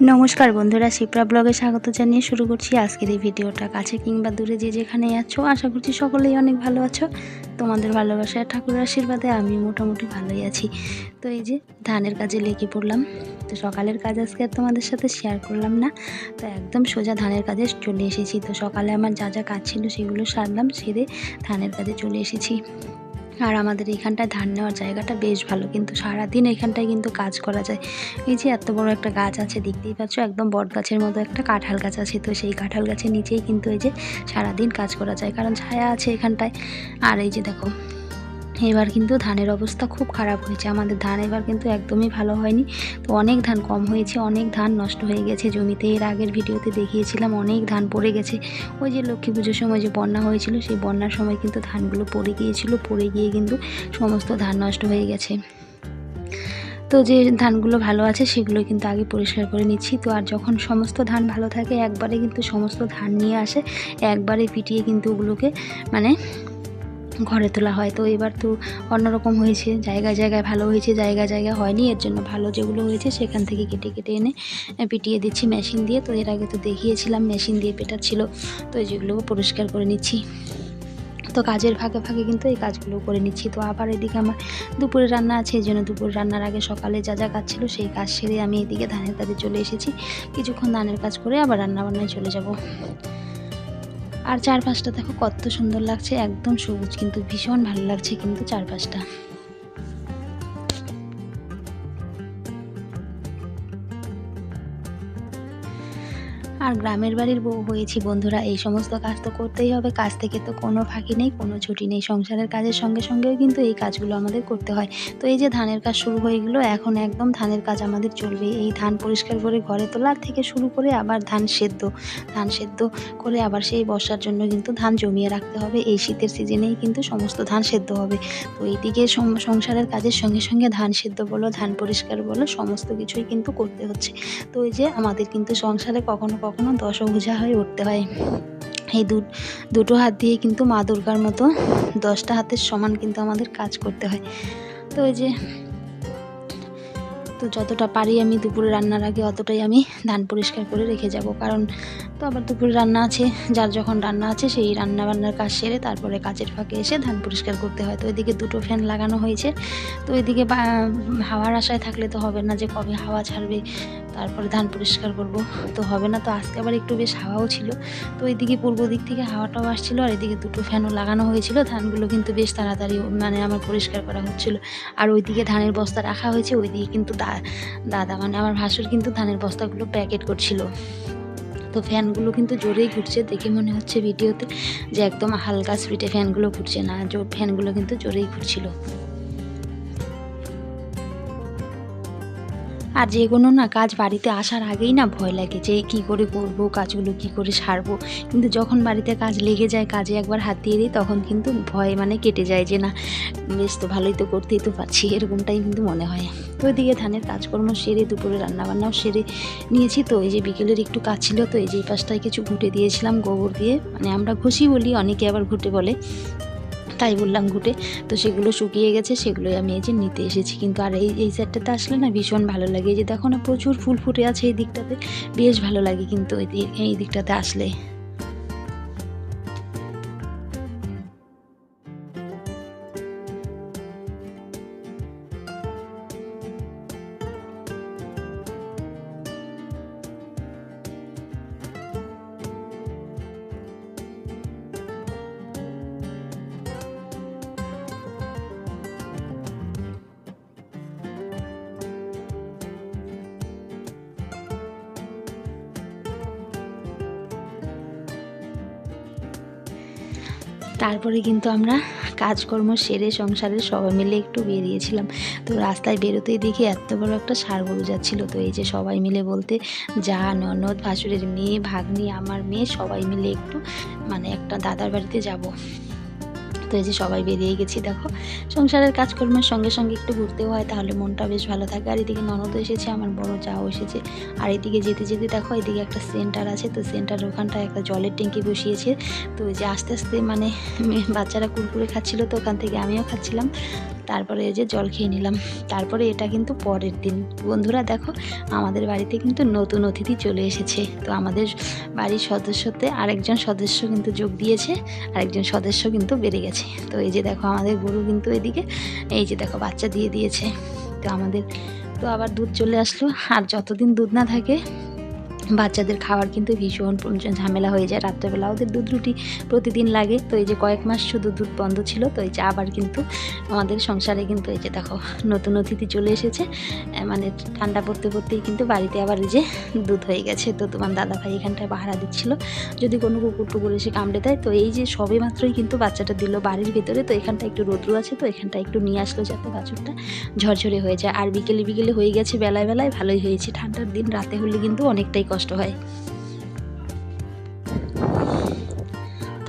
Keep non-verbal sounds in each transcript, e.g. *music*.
নমস্কার বন্ধুরা, শিপ্রা ব্লগে স্বাগত জানিয়ে শুরু করছি আজকের এই ভিডিওটা। কাছে কিংবা দূরে যে যেখানে আছো, আশা করছি সকলেই অনেক ভালো আছো। তোমাদের ভালোবাসায় ঠাকুরের আশীর্বাদে আমি মোটামুটি ভালোই আছি। তো এই যে ধানের কাজে লেগে পড়লাম। তো সকালের কাজ আজকে আর তোমাদের সাথে শেয়ার করলাম না। তো একদম সোজা ধানের কাজে চলে এসেছি। তো সকালে আমার যা যা কাজ ছিল সেগুলো সারলাম, সেরে ধানের কাজে চলে এসেছি। আর আমাদের এখানটায় ধান নেওয়ার জায়গাটা বেশ ভালো। কিন্তু সারাদিন এখানটায় কিন্তু কাজ করা যায়। এই যে এত বড় একটা গাছ আছে, দেখতেই পাচ্ছ একদম বট গাছের মতো একটা কাঁঠাল গাছ আছে। তো সেই কাঁঠাল গাছের নিচেই কিন্তু এই যে সারাদিন কাজ করা যায়। কারণ ছায়া আছে এখানটায়। আর এই যে দেখো এবার কিন্তু ধানের অবস্থা খুব খারাপ হয়েছে। আমাদের ধান এবার কিন্তু একদমই ভালো হয়নি। তো অনেক ধান কম হয়েছে, অনেক ধান নষ্ট হয়ে গেছে। জমিতে এর আগের ভিডিওতে দেখিয়েছিলাম, অনেক ধান পড়ে গেছে। ওই যে লক্ষ্মী পুজোর সময় যে বন্যা হয়েছিল, সেই বন্যার সময় কিন্তু ধানগুলো পড়ে গিয়েছিল। পড়ে গিয়ে কিন্তু সমস্ত ধান নষ্ট হয়ে গেছে। তো যে ধানগুলো ভালো আছে, সেগুলো কিন্তু আগে পরিষ্কার করে নিচ্ছি। তো আর যখন সমস্ত ধান ভালো থাকে, একবারে কিন্তু সমস্ত ধান নিয়ে আসে, একবারে পিটিয়ে কিন্তু ওগুলোকে মানে ঘরে তোলা হয়। তো এবার তো অন্যরকম হয়েছে, জায়গায় জায়গায় ভালো হয়েছে জায়গায় জায়গায় হয়নি, এর জন্য ভালো যেগুলো হয়েছে সেখান থেকে কেটে কেটে এনে পিটিয়ে দিচ্ছি মেশিন দিয়ে। তো এর আগে তো দেখিয়েছিলাম মেশিন দিয়ে পেটাচ্ছিল। তো যেগুলো পরিষ্কার করে নিচ্ছি। তো কাজের ফাঁকে ফাঁকে কিন্তু এই কাজগুলো করে নিচ্ছি। তো আবার এদিকে আমার দুপুরে রান্না আছে, এই জন্য দুপুর রান্নার আগে সকালে যা যা কাজ ছিল সেই কাজ সেরে আমি এদিকে ধানের কাজে চলে এসেছি। কিছুক্ষণ ধানের কাজ করে আবার রান্না বান্নায় চলে যাব। আর চারপাশটা দেখো কত সুন্দর লাগছে একদম সবুজ কিন্তু ভীষণ ভালো লাগছে কিন্তু চারপাশটা। আর গ্রামের বাড়ির বউ হয়েছি বন্ধুরা। এই সমস্ত কাজ তো করতেই হবে। কাজ থেকে তো কোনো ফাঁকি নেই, কোনো ছুটি নেই। সংসারের কাজের সঙ্গে সঙ্গেও কিন্তু এই কাজগুলো আমাদের করতে হয়। তো এই যে ধানের কাজ শুরু হয়ে গেলো, এখন একদম ধানের কাজ আমাদের চলবে। এই ধান পরিষ্কার করে ঘরে তোলার থেকে শুরু করে আবার ধান সেদ্ধ। ধান সেদ্ধ করে আবার সেই বর্ষার জন্য কিন্তু ধান জমিয়ে রাখতে হবে। এই শীতের সিজনেই কিন্তু সমস্ত ধান সেদ্ধ হবে। তো এইদিকে সংসারের কাজের সঙ্গে সঙ্গে ধান সেদ্ধ বলো, ধান পরিষ্কার বলো, সমস্ত কিছুই কিন্তু করতে হচ্ছে। তো এই যে আমাদের কিন্তু সংসারে কখনো কখনো দশভুজা হয়ে উঠতে হয়। এই দুটো হাত দিয়ে কিন্তু মা দুর্গার মতো দশটা হাতের সমান কিন্তু আমাদের কাজ করতে হয়। তো ওই যে, তো যতটা পারি আমি দুপুরে রান্নার আগে অতটাই আমি ধান পরিষ্কার করে রেখে যাব। কারণ তো আবার দুপুরে রান্না আছে। যার যখন রান্না আছে, সেই রান্না বান্নার কাজ সেরে তারপরে কাজের ফাঁকে এসে ধান পরিষ্কার করতে হয়। তো ওইদিকে দুটো ফ্যান লাগানো হয়েছে। তো ওইদিকে হাওয়ার আশায় থাকলে তো হবে না যে কবে হাওয়া ছাড়বে, তারপরে ধান পরিষ্কার করব, তো হবে না। তো আজকে আবার একটু বেশ হাওয়াও ছিল। তো এদিকে পূর্ব দিক থেকে হাওয়াটাও আসছিল, আর এদিকে দুটো ফ্যানও লাগানো হয়েছিল। ধানগুলো কিন্তু বেশ তাড়াতাড়ি মানে আমার পরিষ্কার করা হচ্ছিল। আর ওইদিকে ধানের বস্তা রাখা হয়েছে, ওইদিকে কিন্তু দাদা মানে আমার ভাসুর কিন্তু ধানের বস্তাগুলো প্যাকেট করছিল। তো ফ্যানগুলো কিন্তু জোরেই ঘুরছে, দেখে মনে হচ্ছে ভিডিওতে যে একদম হালকা স্পিডে ফ্যানগুলো ঘুরছে না ফ্যানগুলো কিন্তু জোরেই ঘুরছিল। আর যে কোনো না কাজ বাড়িতে আসার আগেই না ভয় লাগে যে কী করে করব, কাজগুলো কী করে সারবো। কিন্তু যখন বাড়িতে কাজ লেগে যায়, কাজে একবার হাত দিয়ে দিই, তখন কিন্তু ভয় মানে কেটে যায় যে না, বেশ তো ভালোই তো করতেই তো পারছি, এরকমটাই কিন্তু মনে হয়। তো ওইদিকে ধানের কাজকর্ম সেরে, দুপুরে রান্নাবান্নাও সেরে নিয়েছি তো, এই যে বিকেলের একটু কাজ ছিল তো, এই যে পাশটায় কিছু ঘুটে দিয়েছিলাম গোবর দিয়ে। মানে আমরা ঘষি বলি, অনেকে আবার ঘুটে বলে। তাই বললাম ঘুটে। তো সেগুলো শুকিয়ে গেছে, সেগুলোই আমি এই যে নিতে এসেছি। কিন্তু আর এই এই সাইডটাতে আসলে না ভীষণ ভালো লাগে। এই যে দেখো না প্রচুর ফুল ফুটে আছে এই দিকটাতে, বেশ ভালো লাগে কিন্তু এই দিকটাতে আসলে। তারপরে কিন্তু আমরা কাজকর্ম সেরে সংসারের সবাই মিলে একটু বেরিয়েছিলাম। তো রাস্তায় বেরোতেই দেখি এত বড় একটা সার গরু যাচ্ছিল। তো এই যে সবাই মিলে বলতে, যা ননদ, ভাসুরের মেয়ে, ভাগ্নি, আমার মেয়ে, সবাই মিলে একটু মানে একটা দাদার বাড়িতে যাব। তো এই যে সবাই বেরিয়ে গেছি, দেখো। সংসারের কাজকর্মের সঙ্গে সঙ্গে একটু ঘুরতেও হয়, তাহলে মনটা বেশ ভালো থাকে। আর এদিকে ননদও এসেছে, আমার বড় যাও এসেছে। আর এদিকে যেতে যেতে দেখো, এদিকে একটা সেন্টার আছে, তো সেন্টার ওখানটায় একটা জলের ট্যাঙ্কি বসিয়েছে। তো যে আস্তে আস্তে মানে *laughs* বাচ্চারা কুরকুরে খাচ্ছিল, তো ওখান থেকে আমিও খাচ্ছিলাম। তারপরে এই যে জল খেয়ে নিলাম। তারপরে এটা কিন্তু পরের দিন। বন্ধুরা দেখো, আমাদের বাড়িতে কিন্তু নতুন অতিথি চলে এসেছে। তো আমাদের বাড়ির সদস্যতে আরেকজন সদস্য কিন্তু যোগ দিয়েছে, আরেকজন সদস্য কিন্তু বেড়ে গেছে। তো এই যে দেখো আমাদের গরু কিন্তু এদিকে, এই যে দেখো বাচ্চা দিয়ে দিয়েছে। তো আমাদের তো আবার দুধ চলে আসলো। আর যতদিন দুধ না থাকে বাচ্চাদের খাওয়ার কিন্তু ভীষণ ঝামেলা হয়ে যায় রাত্রেবেলা। ওদের দুধ রুটি প্রতিদিন লাগে। তো এই যে কয়েক মাস শুধু দুধ বন্ধ ছিল, তো এই যে আবার কিন্তু আমাদের সংসারে কিন্তু এই যে দেখো, নতুন অতিথি চলে এসেছে। মানে ঠান্ডা পড়তে পড়তেই কিন্তু বাড়িতে আবার এই যে দুধ হয়ে গেছে। তো তোমার দাদা ভাই এখানটায় পাহারা দিচ্ছিল। যদি কোনো কুকুর টুকুর এসে কামড়ে দেয়, তো এই যে সবে মাত্রই কিন্তু বাচ্চাটা দিল বাড়ির ভিতরে। তো এখানটা একটু রোদ্রু আছে, তো এখানটা একটু নিয়ে আসলো যাতে বাছুরটা ঝরঝরে হয়ে যায়। আর বিকেলে বিকেলে হয়ে গেছে বেলায় বেলায়, ভালোই হয়েছে। ঠান্ডার দিন, রাতে হলে কিন্তু অনেকটাই কষ্ট। হয়।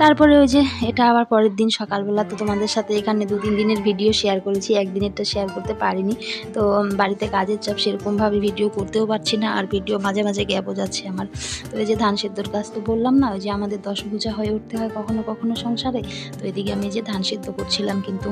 তারপরে ওই যে এটা আবার পরের দিন সকালবেলা তো তোমাদের সাথে এখানে দু তিন দিনের ভিডিও শেয়ার করেছি, একদিনেরটা শেয়ার করতে পারিনি। তো বাড়িতে কাজের চাপ সেরকমভাবে ভিডিও করতেও পারছি না, আর ভিডিও মাঝে মাঝে গ্যাপও যাচ্ছে আমার। তো এই যে ধান সেদ্ধর কাজ তো বললাম না, ওই যে আমাদের দশ দশভূজা হয়ে উঠতে হয় কখনো কখনো সংসারে। তো এদিকে আমি যে ধান সেদ্ধ করছিলাম কিন্তু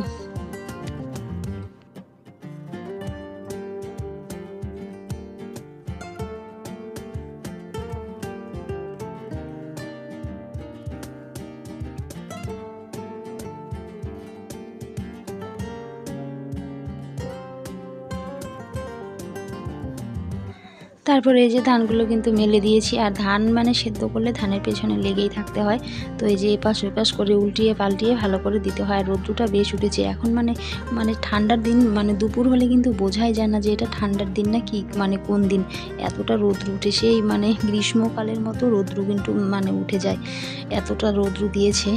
তারপরে এই যে ধানগুলো কিন্তু মেলে দিয়েছি, আর ধান মানে সেদ্ধ করলে ধানের পেছনে লেগেই থাকতে হয়। তো এই যে এপাশ ওপাশ করে উল্টিয়ে পাল্টিয়ে ভালো করে দিতে হয়, আর রোদ্রুটা বেশ উঠেছে। এখন মানে মানে ঠান্ডার দিন মানে দুপুর হলে কিন্তু বোঝাই যায় না যে এটা ঠান্ডার দিন না কি মানে কোন দিন। এতটা রোদ্রু উঠে, সেই মানে গ্রীষ্মকালের মতো রোদ্রু কিন্তু মানে উঠে যায়। এতটা রোদ্রু দিয়েছে।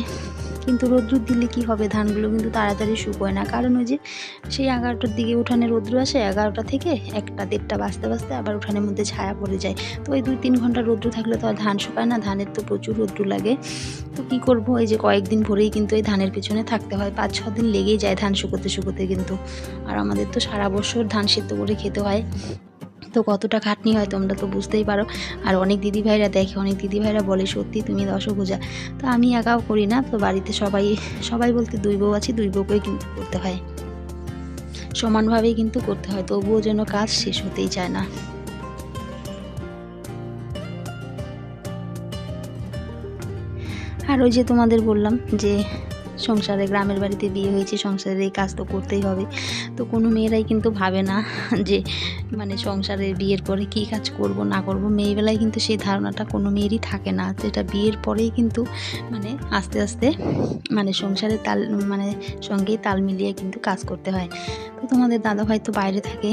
কিন্তু রোদ্রু দিলে কি হবে? ধানগুলো কিন্তু তাড়াতাড়ি শুকোয় না। কারণ ওই যে সেই এগারোটার দিকে উঠানে রোদ্রু আসে, এগারোটা থেকে একটা দেড়টা বাজতে বাজতে আবার উঠানের মধ্যে ছায়া পড়ে যায়। তো ওই দুই তিন ঘণ্টা রোদ্রু থাকলে তো আর ধান শুকায় না, ধানের তো প্রচুর রোদ্রু লাগে। তো কী করব? এই যে কয়েকদিন ভরেই কিন্তু এই ধানের পেছনে থাকতে হয়। পাঁচ, ছ দিন লেগেই যায় ধান শুকোতে শুকোতে কিন্তু। আর আমাদের তো সারা বছর ধান সেদ্ধ করে খেতে হয়। তো কতটা খাটনি হয় তোমরা তো বুঝতেই পারো। আর অনেক দিদিভাইরা দেখে, অনেক দিদিভাইরা বলে, সত্যি তুমি দশভূজা তো আমি একাও করি না, তো বাড়িতে সবাই সবাই বলতে দুই বউ আছে, দুই বউকেই কিন্তু করতে হয়। সমানভাবেই কিন্তু করতে হয়, তবুও যেন কাজ শেষ হতেই চায় না। আর ওই যে তোমাদের বললাম যে সংসারে, গ্রামের বাড়িতে বিয়ে হয়েছে সংসারে এই কাজ তো করতেই হবে। তো কোনো মেয়েরাই কিন্তু ভাবে না যে মানে সংসারের বিয়ের পরে কী কাজ করব, না করব। মেয়েবেলায় কিন্তু সেই ধারণাটা কোনো মেয়েরই থাকে না। এটা বিয়ের পরেই কিন্তু মানে আস্তে আস্তে মানে সংসারে তাল মানে সঙ্গেই তাল মিলিয়ে কিন্তু কাজ করতে হয়। তো তোমাদের দাদাভাই তো বাইরে থাকে।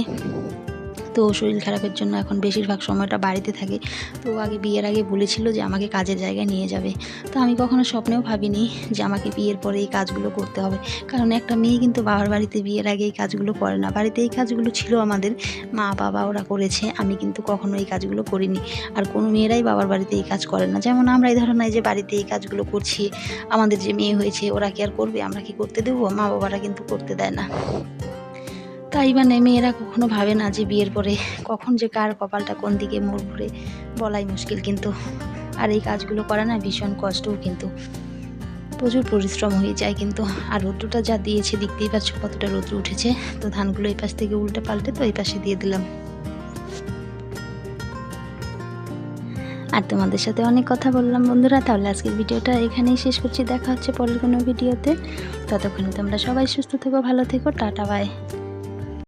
তো শরীর খারাপের জন্য এখন বেশিরভাগ সময়টা বাড়িতে থাকে। তো আগে বিয়ের আগে বলেছিল যে আমাকে কাজের জায়গায় নিয়ে যাবে। তো আমি কখনো স্বপ্নেও ভাবিনি যে আমাকে বিয়ের পরে এই কাজগুলো করতে হবে। কারণ একটা মেয়ে কিন্তু বাবার বাড়িতে বিয়ের আগে এই কাজগুলো করে না। বাড়িতে এই কাজগুলো ছিল আমাদের। মা, বাবা ওরা করেছে। আমি কিন্তু কখনো এই কাজগুলো করিনি। আর কোনো মেয়েরাই বাবার বাড়িতে এই কাজ করে না। যেমন আমরা এই ধরনের যে বাড়িতে এই কাজগুলো করছি, আমাদের যে মেয়ে হয়েছে, ওরা কি আর করবে? আমরা কি করতে দেবো? মা বাবারা কিন্তু করতে দেয় না। তাই মানে মেয়েরা কখনো ভাবে না যে বিয়ের পরে কখন যে কার কপালটা কোন দিকে মোড় ঘুরে বলাই মুশকিল, কিন্তু আর এই কাজগুলো করা না ভীষণ কষ্টও কিন্তু। প্রচুর পরিশ্রম হয়ে যায় কিন্তু, আর রৌদ্রটা যা দিয়েছে দেখতেই পাচ্ছ কতটা রৌদ্র উঠেছে। তো ধানগুলো এই পাশ থেকে উল্টে পাল্টে তো এই পাশে দিয়ে দিলাম। আর তোমাদের সাথে অনেক কথা বললাম বন্ধুরা, তাহলে আজকের ভিডিওটা এখানেই শেষ করছি। দেখা হচ্ছে পরের কোনো ভিডিওতে। ততক্ষণে তোমরা সবাই সুস্থ থেকো, ভালো থেকো, টাটা বাই